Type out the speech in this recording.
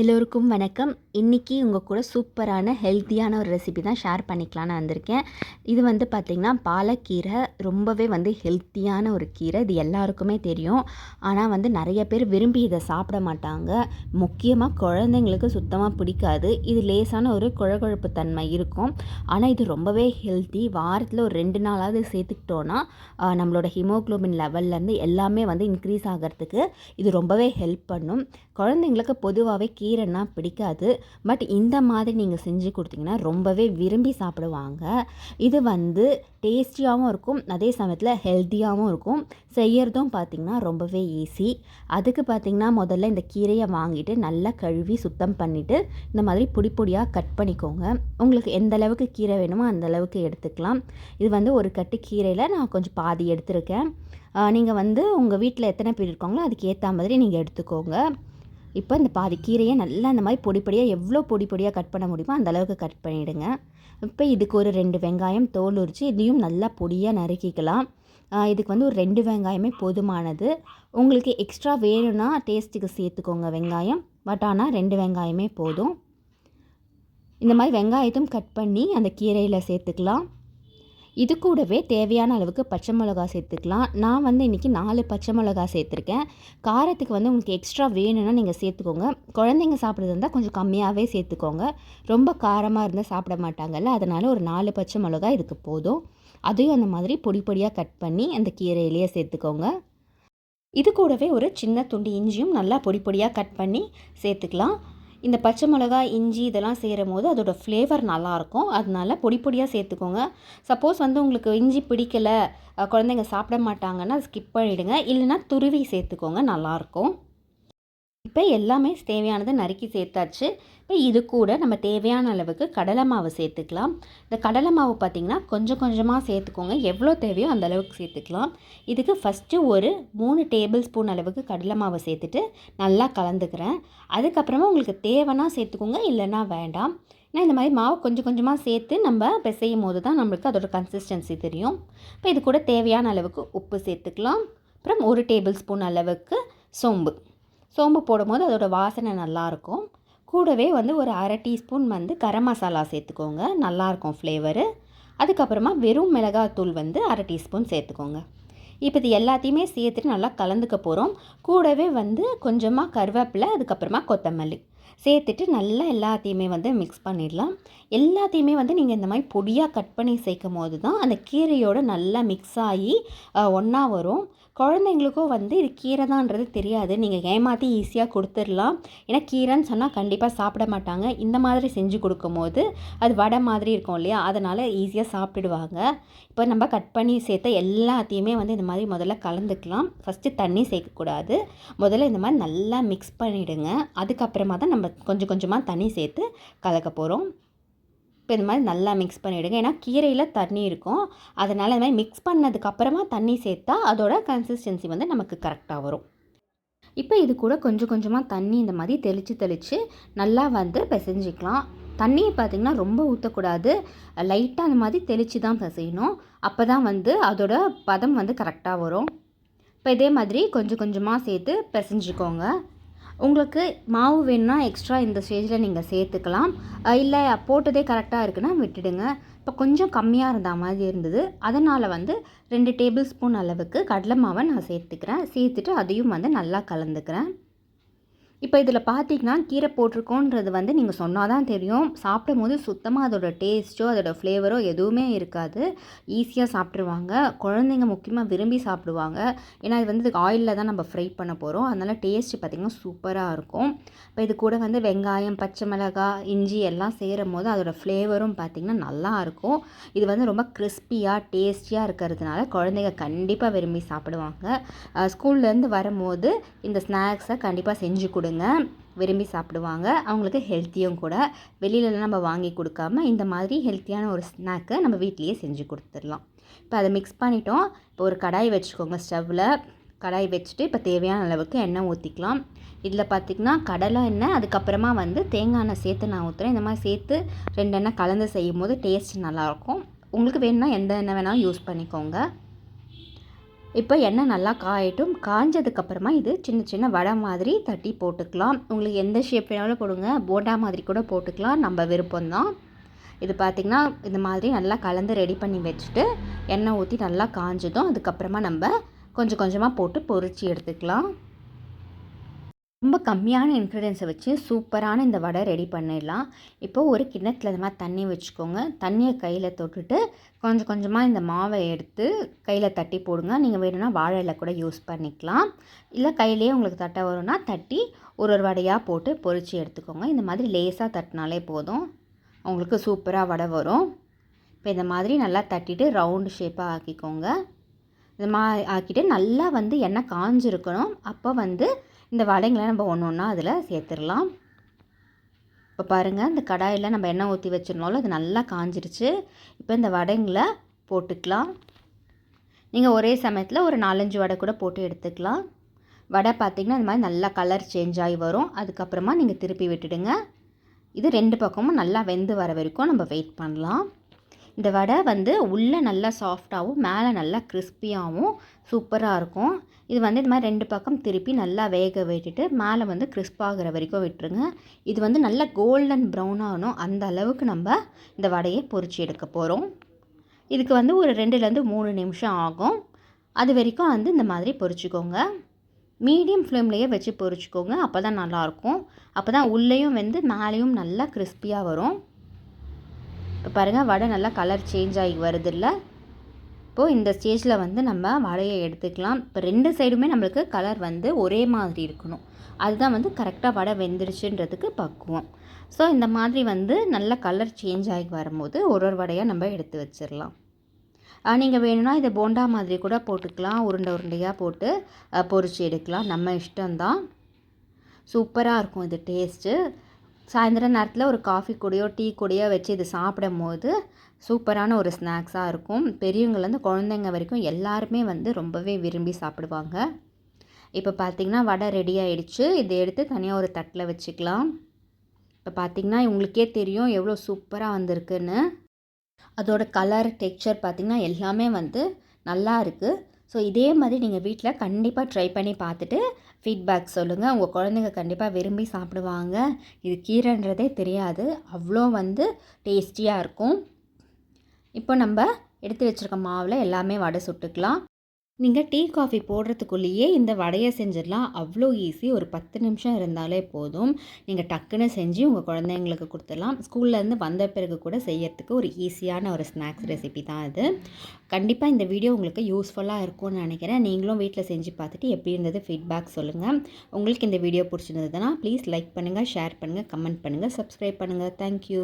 எல்லோருக்கும் வணக்கம். இன்றைக்கி உங்கள் கூட சூப்பரான ஹெல்த்தியான ஒரு ரெசிபி தான் ஷேர் பண்ணிக்கலான்னு வந்திருக்கேன். இது வந்து பார்த்திங்கன்னா பாலக்கீரை ரொம்பவே வந்து ஹெல்த்தியான ஒரு கீரை. இது எல்லாருக்குமே தெரியும். ஆனால் வந்து நிறைய பேர் விரும்பி இதை சாப்பிட மாட்டாங்க. முக்கியமாக குழந்தைங்களுக்கு சுத்தமாக பிடிக்காது. இது லேசான ஒரு குழகுழப்பு தன்மை இருக்கும். ஆனால் இது ரொம்பவே ஹெல்த்தி வாரத்தில் ஒரு ரெண்டு நாளாவது சேர்த்துக்கிட்டோன்னா நம்மளோட ஹிமோக்ளோபின் லெவல்லேருந்து எல்லாமே வந்து இன்க்ரீஸ் ஆகிறதுக்கு இது ரொம்பவே ஹெல்ப் பண்ணும். குழந்தைங்களுக்கு பொதுவாகவே கீரைன்னா பிடிக்காது. பட் இந்த மாதிரி நீங்கள் செஞ்சு கொடுத்தீங்கன்னா ரொம்பவே விரும்பி சாப்பிடுவாங்க. இது வந்து டேஸ்டியாகவும் இருக்கும். அதே சமயத்தில் ஹெல்த்தியாகவும் இருக்கும். செய்யறதும் பார்த்திங்கன்னா ரொம்பவே ஈஸி. அதுக்கு பார்த்திங்கன்னா முதல்ல இந்த கீரையை வாங்கிட்டு நல்லா கழுவி சுத்தம் பண்ணிவிட்டு இந்த மாதிரி பொடி பொடியாக கட் பண்ணிக்கோங்க. உங்களுக்கு எந்த அளவுக்கு கீரை வேணுமோ அந்த அளவுக்கு எடுத்துக்கலாம். இது வந்து ஒரு கட்டு கீரையில் நான் கொஞ்சம் பாதி எடுத்திருக்கேன். நீங்கள் வந்து உங்கள் வீட்டில் எத்தனை பேர் இருக்காங்களோ அதுக்கு ஏற்ற மாதிரி நீங்கள் எடுத்துக்கோங்க. இப்போ இந்த பாதி கீரையை நல்லா இந்த மாதிரி பொடி பொடியாக எவ்வளோ பொடி பொடியாக கட் பண்ண முடியுமோ அந்தளவுக்கு கட் பண்ணிவிடுங்க இப்போ இதுக்கு ஒரு ரெண்டு வெங்காயம் தோல் உரித்து இதையும் நல்லா பொடியாக நறுக்கிக்கலாம். இதுக்கு வந்து ஒரு ரெண்டு வெங்காயமே போதுமானது. உங்களுக்கு எக்ஸ்ட்ரா வேணும்னா டேஸ்ட்டுக்கு சேர்த்துக்கோங்க வெங்காயம். பட் ஆனால் ரெண்டு வெங்காயமே போதும். இந்த மாதிரி வெங்காயத்தையும் கட் பண்ணி அந்த கீரையில் சேர்த்துக்கலாம். இது கூடவே தேவையான அளவுக்கு பச்சை மிளகா சேர்த்துக்கலாம். நான் வந்து இன்றைக்கி நாலு பச்சை மிளகா சேர்த்துருக்கேன். காரத்துக்கு வந்து உங்களுக்கு எக்ஸ்ட்ரா வேணும்னா நீங்கள் சேர்த்துக்கோங்க. குழந்தைங்க சாப்பிட்றது இருந்தால் கொஞ்சம் கம்மியாகவே சேர்த்துக்கோங்க. ரொம்ப காரமாக இருந்தால் சாப்பிட மாட்டாங்கல்ல அதனால் ஒரு நாலு பச்சை மிளகா இதுக்கு போதும். அதையும் அந்த மாதிரி பொடி பொடியாக கட் பண்ணி அந்த கீரையிலேயே சேர்த்துக்கோங்க. இது கூடவே ஒரு சின்ன துண்டு இஞ்சியும் நல்லா பொடி பொடியாக கட் பண்ணி சேர்த்துக்கலாம். இந்த பச்சை மிளகா இஞ்சி இதெல்லாம் சேரும் போது அதோட ஃப்ளேவர் நல்லாயிருக்கும். அதனால பொடி பொடியாக சேர்த்துக்கோங்க. சப்போஸ் வந்து உங்களுக்கு இஞ்சி பிடிக்கல குழந்தைங்க சாப்பிட மாட்டாங்கன்னா ஸ்கிப் பண்ணிவிடுங்க இல்லைன்னா துருவி சேர்த்துக்கோங்க நல்லாயிருக்கும். இப்போ எல்லாமே தேவையானதை நறுக்கி சேர்த்தாச்சு. இப்போ இது கூட நம்ம தேவையான அளவுக்கு கடலை மாவு சேர்த்துக்கலாம். இந்த கடலை மாவு பார்த்திங்கன்னா கொஞ்சம் கொஞ்சமாக சேர்த்துக்கோங்க. எவ்வளோ தேவையோ அந்த அளவுக்கு சேர்த்துக்கலாம். இதுக்கு ஃபஸ்ட்டு ஒரு மூணு டேபிள் ஸ்பூன் அளவுக்கு கடலை மாவு சேர்த்துட்டு நல்லா கலந்துக்கிறேன். அதுக்கப்புறமா உங்களுக்கு தேவைன்னா சேர்த்துக்கோங்க இல்லைன்னா வேண்டாம். ஏன்னா இந்த மாதிரி மாவு கொஞ்சம் கொஞ்சமாக சேர்த்து நம்ம பிசையும் போது தான் நம்மளுக்கு அதோட கன்சிஸ்டன்சி தெரியும். இப்போ இது கூட தேவையான அளவுக்கு உப்பு சேர்த்துக்கலாம். அப்புறம் ஒரு டேபிள் ஸ்பூன் அளவுக்கு சோம்பு. சோம்பு போடும்போது அதோட வாசனை நல்லாயிருக்கும். கூடவே வந்து ஒரு அரை டீஸ்பூன் வந்து கரம் மசாலா சேர்த்துக்கோங்க. நல்லாயிருக்கும் ஃப்ளேவரு. அதுக்கப்புறமா வெறும் மிளகாத்தூள் வந்து அரை டீஸ்பூன் சேர்த்துக்கோங்க. இப்போ இது எல்லாத்தையுமே சேர்த்துட்டு நல்லா கலந்துக்க போகிறோம் கூடவே வந்து கொஞ்சமாக கருவேப்பிலை அதுக்கப்புறமா கொத்தமல்லி சேர்த்துட்டு நல்லா எல்லாத்தையுமே வந்து மிக்ஸ் பண்ணிடலாம். எல்லாத்தையுமே வந்து நீங்கள் இந்த மாதிரி பொடியாக கட் பண்ணி சேர்க்கும் போது தான் அந்த கீரையோடு நல்லா மிக்ஸ் ஆகி ஒன்றா வரும். குழந்தைங்களுக்கும் வந்து இது கீரை தான்ன்றது தெரியாது. நீங்கள் ஏமாற்றி ஈஸியாக கொடுத்துடலாம். ஏன்னா கீரைன்னு சொன்னால் கண்டிப்பாக சாப்பிட மாட்டாங்க. இந்த மாதிரி செஞ்சு கொடுக்கும்போது அது வடை மாதிரி இருக்கும் இல்லையா? அதனால் ஈஸியாக சாப்பிடுவாங்க. இப்போ நம்ம கட் பண்ணி சேர்த்த எல்லாத்தையுமே வந்து இந்த மாதிரி முதல்ல கலந்துக்கலாம். ஃபஸ்ட்டு தண்ணி சேர்க்கக்கூடாது. முதல்ல இந்த மாதிரி நல்லா மிக்ஸ் பண்ணிவிடுங்க அதுக்கப்புறமா தான் நம்ம கொஞ்சம் கொஞ்சமாக தண்ணி சேர்த்து கலக்க போகிறோம் இப்போ இந்த மாதிரி நல்லா மிக்ஸ் பண்ணிவிடுங்க ஏன்னா கீரையில் தண்ணி இருக்கும். அதனால் இந்த மாதிரி மிக்ஸ் பண்ணதுக்கப்புறமா தண்ணி சேர்த்தா அதோட கன்சிஸ்டன்சி வந்து நமக்கு கரெக்டாக வரும். இப்போ இது கூட கொஞ்சம் கொஞ்சமாக தண்ணி இந்த மாதிரி தெளித்து தெளித்து நல்லா வந்து பிசைஞ்சிக்கலாம். தண்ணியை பார்த்திங்கன்னா ரொம்ப ஊற்றக்கூடாது லைட்டாக அந்த மாதிரி தெளித்து தான் பிசையணும். அப்போ தான் வந்து அதோட பதம் வந்து கரெக்டாக வரும். இப்போ இதே மாதிரி கொஞ்சம் கொஞ்சமாக சேர்த்து பிசைஞ்சிக்கோங்க. உங்களுக்கு மாவு வேணும்னா எக்ஸ்ட்ரா இந்த ஸ்டேஜில் நீங்கள் சேர்த்துக்கலாம். இல்லை போட்டதே கரெக்டாக இருக்குன்னா விட்டுடுங்க. இப்போ கொஞ்சம் கம்மியாக இருந்த மாதிரி இருந்தது. அதனால் வந்து ரெண்டு டேபிள் ஸ்பூன் அளவுக்கு கடலை மாவை நான் சேர்த்துக்கிறேன். சேர்த்துட்டு அதையும் வந்து நல்லா கலந்துக்கிறேன். இப்போ இதில் பார்த்தீங்கன்னா கீரை போட்டிருக்கோன்றது வந்து நீங்கள் சொன்னால் தான் தெரியும். சாப்பிடும் போது சுத்தமாக அதோட டேஸ்ட்டோ அதோடய ஃப்ளேவரோ எதுவுமே இருக்காது. ஈஸியாக சாப்பிட்ருவாங்க குழந்தைங்க முக்கியமாக விரும்பி சாப்பிடுவாங்க. ஏன்னா இது வந்து ஆயிலில் தான் நம்ம ஃப்ரை பண்ண போகிறோம். அதனால் டேஸ்ட் பார்த்திங்கன்னா சூப்பராக இருக்கும். இப்போ இது கூட வந்து வெங்காயம் பச்சை மிளகாய் இஞ்சி எல்லாம் சேரும் போது அதோடய ஃப்ளேவரும் பார்த்திங்கன்னா நல்லா இருக்கும். இது வந்து ரொம்ப கிறிஸ்பியாக டேஸ்டியாக இருக்கிறதுனால குழந்தைங்க கண்டிப்பாக விரும்பி சாப்பிடுவாங்க. ஸ்கூல்லேருந்து வரும்போது இந்த ஸ்நாக்ஸை கண்டிப்பாக செஞ்சு கொடு கொடுங்க விரும்பி சாப்பிடுவாங்க. அவங்களுக்கு ஹெல்த்தியும் கூட. வெளியிலலாம் நம்ம வாங்கி கொடுக்காம இந்த மாதிரி ஹெல்த்தியான ஒரு ஸ்நாக்கை நம்ம வீட்லேயே செஞ்சு கொடுத்துடலாம். இப்போ அதை மிக்ஸ் பண்ணிட்டோம். இப்போ ஒரு கடாய் வச்சுக்கோங்க ஸ்டவ்வில் கடாய் வச்சுட்டு இப்போ தேவையான அளவுக்கு எண்ணெய் ஊற்றிக்கலாம் இதில் பார்த்திங்கன்னா கடலை எண்ணெய் அதுக்கப்புறமா வந்து தேங்காய் எண்ணெய் சேர்த்து நான் ஊற்றுறேன் இந்த மாதிரி சேர்த்து ரெண்டு எண்ணெய் கலந்து செய்யும் போது டேஸ்ட் நல்லாயிருக்கும் உங்களுக்கு வேணும்னா எந்த எண்ணெய் வேணாலும் யூஸ் பண்ணிக்கோங்க. இப்போ எண்ணெய் நல்லா காயட்டும். காஞ்சதுக்கப்புறமா இது சின்ன சின்ன வடை மாதிரி தட்டி போட்டுக்கலாம். உங்களுக்கு எந்த ஷேப் வேணாலும் போடுங்க. போண்டா மாதிரி கூட போட்டுக்கலாம். நம்ம விருப்பம்தான். இது பார்த்திங்கன்னா இந்த மாதிரி நல்லா கலந்து ரெடி பண்ணி வச்சுட்டு எண்ணெய் ஊற்றி நல்லா காஞ்சதும் அதுக்கப்புறமா நம்ம கொஞ்சம் கொஞ்சமாக போட்டு பொரிச்சு எடுத்துக்கலாம். ரொம்ப கம்மியான இன்க்ரீடியன்ஸை வச்சு சூப்பரான இந்த வடை ரெடி பண்ணிடலாம். இப்போது ஒரு கிண்ணத்தில் இந்த மாதிரி தண்ணி வச்சுக்கோங்க. தண்ணியை கையில் தொட்டுட்டு கொஞ்சம் கொஞ்சமாக இந்த மாவை எடுத்து கையில் தட்டி போடுங்க. நீங்கள் வேணும்னா வாழை இலை கூட யூஸ் பண்ணிக்கலாம். இல்லை கையிலேயே உங்களுக்கு தட்ட வரும்னா தட்டி ஒரு ஒரு வடையாக போட்டு பொரித்து எடுத்துக்கோங்க. இந்த மாதிரி லேசாக தட்டினாலே போதும். உங்களுக்கு சூப்பராக வடை வரும். இப்போ இந்த மாதிரி நல்லா தட்டிட்டு ரவுண்டு ஷேப்பாக ஆக்கிக்கோங்க. இந்த மா ஆக்கிட்டு நல்லா வந்து எண்ணெய் காஞ்சிருக்கணும். அப்போ வந்து இந்த வடைங்களை நம்ம ஒன்று ஒன்றா அதில் சேர்த்துடலாம். இப்போ பாருங்கள் இந்த கடாயில் நம்ம எண்ணெய் ஊற்றி வச்சிருந்தோம்ல அது நல்லா காஞ்சிருச்சு. இப்போ இந்த வடைங்களை போட்டுக்கலாம். நீங்கள் ஒரே சமயத்தில் ஒரு நாலஞ்சு வடை கூட போட்டு எடுத்துக்கலாம். வடை பார்த்திங்கன்னா இந்த மாதிரி நல்லா கலர் சேஞ்ச் ஆகி வரும். அதுக்கப்புறமா நீங்கள் திருப்பி விட்டுடுங்க. இது ரெண்டு பக்கமும் நல்லா வெந்து வர வரைக்கும் நம்ம வெயிட் பண்ணலாம். இந்த வடை வந்து உள்ளே நல்லா சாஃப்டாகவும் மேலே நல்லா கிறிஸ்பியாகவும் சூப்பராக இருக்கும். இது வந்து இது மாதிரி ரெண்டு பக்கம் திருப்பி நல்லா வேக விட்டுட்டு மேலே வந்து கிறிஸ்பாகிற வரைக்கும் விட்டுருங்க. இது வந்து நல்லா கோல்டன் ப்ரௌன் ஆகணும். அந்த அளவுக்கு நம்ம இந்த வடையை பொறிச்சு எடுக்க போகிறோம் இதுக்கு வந்து ஒரு ரெண்டுலேருந்து மூணு நிமிஷம் ஆகும். அது வரைக்கும் வந்து இந்த மாதிரி பொறிச்சிக்கோங்க. மீடியம் ஃப்ளேம்லேயே வச்சு பொறிச்சிக்கோங்க. அப்போ தான் நல்லாயிருக்கும். அப்போ தான் உள்ளேயும் வந்து மேலேயும் நல்லா கிறிஸ்பியாக வரும். இப்போ பாருங்கள் வடை நல்லா கலர் சேஞ்ச் ஆகி வருதில்ல இப்போது இந்த ஸ்டேஜில் வந்து நம்ம வடையை எடுத்துக்கலாம். இப்போ ரெண்டு சைடுமே நம்மளுக்கு கலர் வந்து ஒரே மாதிரி இருக்கணும். அதுதான் வந்து கரெக்டாக வடை வெந்துருச்சுன்றதுக்கு பக்குவம். ஸோ இந்த மாதிரி வந்து நல்ல கலர் சேஞ்ச் ஆகி வரும்போது ஒரு ஒரு வடையாக நம்ம எடுத்து வச்சிடலாம் நீங்கள் வேணும்னா இதை போண்டா மாதிரி கூட போட்டுக்கலாம். உருண்டை உருண்டையாக போட்டு பொறிச்சு எடுக்கலாம். நம்ம இஷ்டம்தான். சூப்பராக இருக்கும் இது டேஸ்ட்டு சாயந்தர நேரத்தில் ஒரு காஃபி கூடயோ டீ கூடயோ வச்சு இது சாப்பிடும் போது சூப்பரான ஒரு ஸ்நாக்ஸாக இருக்கும். பெரியவங்கலேருந்து குழந்தைங்க வரைக்கும் எல்லாருமே வந்து ரொம்பவே விரும்பி சாப்பிடுவாங்க. இப்போ பார்த்திங்கன்னா வடை ரெடி ஆகிடுச்சு இதை எடுத்து தனியாக ஒரு தட்டில் வச்சுக்கலாம். இப்போ பார்த்திங்கன்னா உங்களுக்கே தெரியும் எவ்வளோ சூப்பராக வந்திருக்குன்னு. அதோட கலர் டெக்ஸ்சர் பார்த்திங்கன்னா எல்லாமே வந்து நல்லா இருக்குது ஸோ இதே மாதிரி நீங்கள் வீட்டில் கண்டிப்பாக ட்ரை பண்ணி பார்த்துட்டு ஃபீட்பேக் சொல்லுங்கள் உங்கள் குழந்தைங்க கண்டிப்பாக விரும்பி சாப்பிடுவாங்க. இது கீரைன்றதே தெரியாது. அவ்வளோ வந்து டேஸ்டியாக இருக்கும். இப்போ நம்ம எடுத்து வச்சுருக்க மாவில் எல்லாமே வடை சுட்டுக்கலாம். நீங்கள் டீ காஃபி போடுறதுக்குள்ளேயே இந்த வடையை செஞ்சிடலாம். அவ்வளோ ஈஸி ஒரு பத்து நிமிஷம் இருந்தாலே போதும். நீங்கள் டக்குன்னு செஞ்சு உங்கள் குழந்தைங்களுக்கு கொடுத்துடலாம். ஸ்கூல்லேருந்து வந்த பிறகு கூட செய்யறதுக்கு ஒரு ஈஸியான ஒரு ஸ்நாக்ஸ் ரெசிபி தான் இது. கண்டிப்பாக இந்த வீடியோ உங்களுக்கு யூஸ்ஃபுல்லாக இருக்கும்னு நினைக்கிறேன். நீங்களும் வீட்டில் செஞ்சு பார்த்துட்டு எப்படி இருந்தது ஃபீட்பேக் சொல்லுங்கள் உங்களுக்கு இந்த வீடியோ பிடிச்சிருந்ததுன்னா ப்ளீஸ் லைக் பண்ணுங்கள் ஷேர் பண்ணுங்கள் கமெண்ட் பண்ணுங்கள் சப்ஸ்கிரைப் பண்ணுங்கள் தேங்க்யூ